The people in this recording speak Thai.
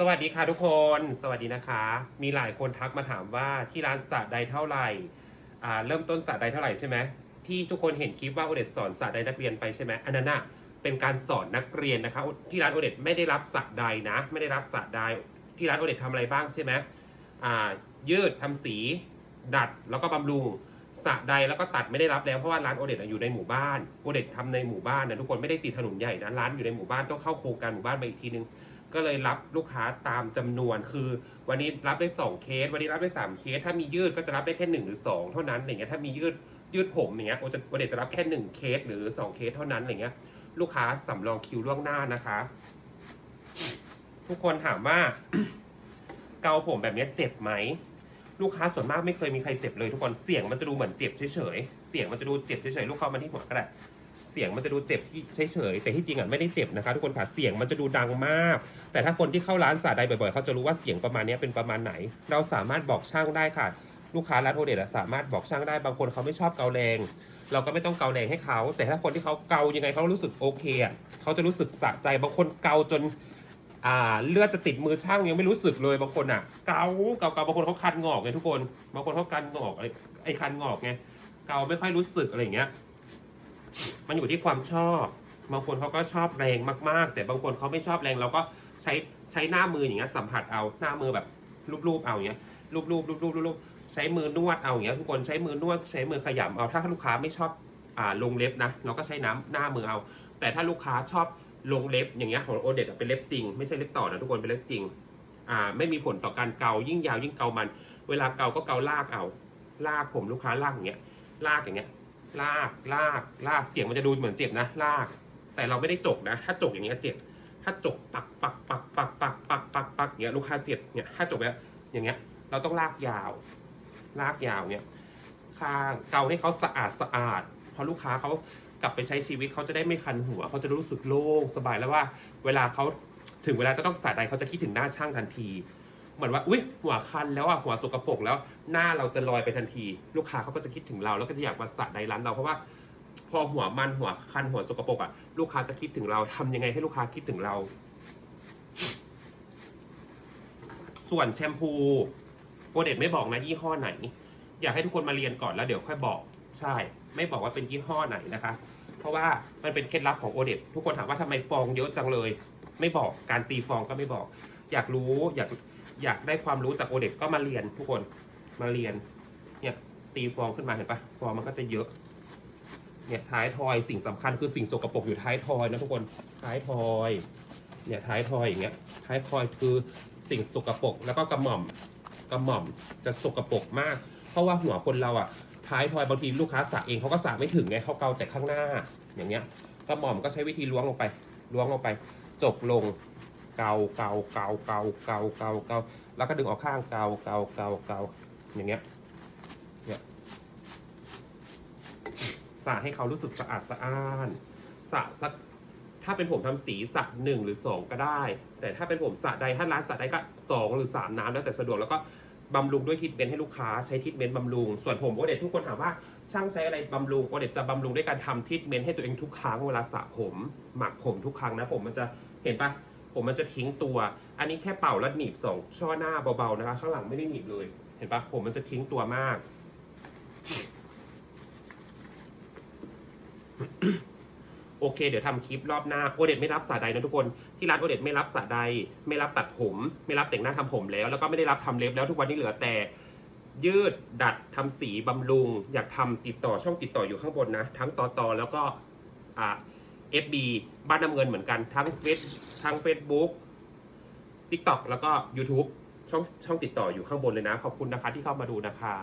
สวัสดีค่ะทุกคน สวัสดีนะคะ มีหลายคนทักมาถามว่าที่ร้านสระใดเท่าไหร่อ่าเริ่มต้นสระใดเท่าไหร่ใช่ไหมที่ทุกคนเห็นคลิปว่าโอเดตสอนสระใดนักเรียนไปใช่ไหมอันนั้นน่ะเป็นการสอนนักเรียนนะคะ ที่ร้านโอเดตไม่ได้รับสระใดนะ ไม่ได้รับสระใดที่ร้านโอเดตทำอะไรบ้างใช่ไหมอ่ายืดทำสี ดัดแล้วก็บำรุงสระใดแล้วก็ตัดไม่ได้รับแล้วเพราะว่าร้านโอเดตอยู่ในหมู่บ้านโอเดตทำในหมู่บ้านนะทุกคนไม่ได้ติดถนนใหญ่นะร้านอยู่ในหมู่บ้านต้องเข้าโครงการหมู่บ้านไปอีกทีนึง ก็เลยรับลูกค้าตามจำนวนคือ วันนี้รับได้ 2 เคส วันนี้รับได้ 3 เคส ถ้ามียืดก็จะรับได้แค่1หรือ 2 เท่านั้นอย่างเงี้ยถ้ามียืดยืดผมอย่างเงี้ยโอจะโอเดตจะรับแค่1เคสหรือ 2 เคสเท่านั้นอย่างเงี้ยลูกค้าสำรองคิวล่วงหน้านะคะ ทุกคนถามว่า เกาผมแบบนี้เจ็บไหมลูกค้าส่วนมากไม่เคยมีใครเจ็บเลยทุกคนเสียงมันจะดูเหมือนเจ็บเฉยๆเสียงมันจะดูเจ็บเฉยๆลูกค้ามาที่หัวก็ได้ สียงมันจะดูเจ็บที่เฉยๆแต่ที่จริงอะไม่ได้เจ็บนะคะทุกคนค่ะเสียงมันจะดูดังมาก แต่ถ้าคนที่เข้าร้านสาใดบ่อยๆเขาจะรู้ว่าเสียงประมาณนี้เป็นประมาณไหน เราสามารถบอกช่างได้ค่ะ ลูกค้าร้านโอเดตสามารถบอกช่างได้บางคนเขาไม่ชอบเกาแรงเราก็ไม่ต้องเกาแรงให้เขา แต่ถ้าคนที่เขาเกายังไงเขารู้สึกโอเคอะเขาจะรู้สึกสะใจบางคนเกาจนเลือดจะติดมือช่างยังไม่รู้สึกเลยบางคนอะ เกาเกาเกาบางคนเขาคันงอกไงทุกคน บางคนเขาคันงอกไอ้ไอ้คันงอกไงเกาไม่ค่อยรู้สึกอะไรอย่างเงี้ย มันอยู่ที่ความชอบ บางคนเขาก็ชอบแรงมากๆ แต่บางคนเขาไม่ชอบแรงเราก็ใช้ใช้หน้ามืออย่างเงี้ยสัมผัสเอาหน้ามือแบบรูปๆเอาอย่างเงี้ยรูปๆรูปๆรูปๆใช้มือนวดเอาอย่างเงี้ยทุกคนใช้มือนวดใช้มือขยำเอาถ้าลูกค้าไม่ชอบอ่าลงเล็บนะเราก็ใช้น้ำหน้ามือเอา แต่ถ้าลูกค้าชอบลงเล็บอย่างเงี้ยของโอเดตเป็นเล็บจริงไม่ใช่เล็บต่อนะทุกคนเป็นเล็บจริงอ่าไม่มีผลต่อการเกายิ่งยาวยิ่งเกามัน เวลาเกาก็เกาลากเอาลากผมลูกค้าลากอย่างเงี้ยลากอย่างเงี้ย ลากลากลากเสียงมันจะดูเหมือนเจ็บนะ ลาก แต่เราไม่ได้จกนะ ถ้าจกอย่างเงี้ยเจ็บ ถ้าจกปักปักปักปักปักปักปักปักเงี้ยลูกค้าเจ็บเนี่ยถ้าจกแบบอย่างเงี้ย เราต้องลากยาว ลากยาวเนี่ยข้างเกาให้เขาสะอาดสะอาดเพราะลูกค้าเขากลับไปใช้ชีวิตเขาจะได้ไม่คันหัวเขาจะรู้สึกโล่งสบายแล้วว่า เวลาเขาถึงเวลาจะต้องสาดใดเขาจะคิดถึงหน้าช่างทันที เหมือนว่าอุ้ยหัวคันแล้วอะหัวสกปรกแล้วหน้าเราจะลอยไปทันที ลูกค้าเขาก็จะคิดถึงเรา แล้วก็จะอยากมาสระใดร้านเราเพราะว่า พอหัวมันหัวคันหัวสกปรกอะลูกค้าจะคิดถึงเราทำยังไงให้ลูกค้าคิดถึงเรา ส่วนแชมพูโปรเดตไม่บอกนะยี่ห้อไหน อยากให้ทุกคนมาเรียนก่อนแล้วเดี๋ยวค่อยบอกใช่ ไม่บอกว่าเป็นยี่ห้อไหนนะคะ เพราะว่ามันเป็นเคล็ดลับของโอเดตทุกคนถามว่าทำไมฟองเยอะจังเลย ไม่บอกการตีฟองก็ไม่บอก อยากรู้อยาก อยากได้ความรู้จากโอเดตก็มาเรียนทุกคนมาเรียน เนี่ย ตีฟองขึ้นมาเห็นปะฟองมันก็จะเยอะ เนี่ยท้ายทอยสิ่งสำคัญคือสิ่งสกปรกอยู่ท้ายทอยนะทุกคนท้ายทอย เนี่ยท้ายทอยอย่างเงี้ยท้ายทอยคือสิ่งสกปรกแล้วก็กระหม่อมกระหม่อมจะสกปรกมาก เพราะว่าหัวคนเราอะท้ายทอยบางทีลูกค้าสระเองเขาก็สระไม่ถึงไงเขาเกาแต่ข้างหน้าอย่างเงี้ยกระหม่อมก็ใช้วิธีล้วงลงไปล้วงลงไป จบลง เกาเกาเกาเกาเกาเกาเกาแล้วก็ดึงออกข้างเกาเกาเกาเกาอย่างเงี้ยเนี่ยสระให้เขารู้สึกสะอาดสะอ้านสระสักถ้าเป็นผมทำสีสระหนึ่งหรือสองก็ได้ แต่ถ้าเป็นผมสระใดถ้าร้านสระใดก็สองหรือสามน้ำแล้วแต่สะดวกแล้วก็บำรุงด้วยทรีทเมนให้ลูกค้าใช้ทรีทเมนบำรุง ส่วนผมโอเดตทุกคนถามว่าช่างใช้อะไรบำรุงโอเดตจะบำรุงด้วยการทำทรีทเมนให้ตัวเองทุกครั้งเวลาสระผม หมักผมทุกครั้งนะผมมันจะเห็นปะ ผมมันจะทิ้งตัว อันนี้แค่เป่าแล้วหนีบสองช่อหน้าเบาๆนะคะ ข้างหลังไม่ได้หนีบเลย เห็นปะผมมันจะทิ้งตัวมาก โอเค เดี๋ยวทำคลิปรอบหน้าโอเดตไม่รับสาใดนะทุกคน ที่ร้านโอเดตไม่รับสาใด ไม่รับตัดผม ไม่รับแต่งหน้าทำผมแล้ว แล้วก็ไม่ได้รับทำเล็บแล้วทุกวันนี้เหลือแต่ยืดดัดทำสีบำรุง อยากทำติดต่อช่องติดต่ออยู่ข้างบนนะ ทั้งต่อตอแล้วก็อ่า FB บ้านน้ำเงินเหมือนกันทั้งเฟซทั้ง Facebook TikTok แล้วก็ YouTube ช่องช่องติดต่ออยู่ข้างบนเลยนะ ขอบคุณนะคะที่เข้ามาดูนะคะ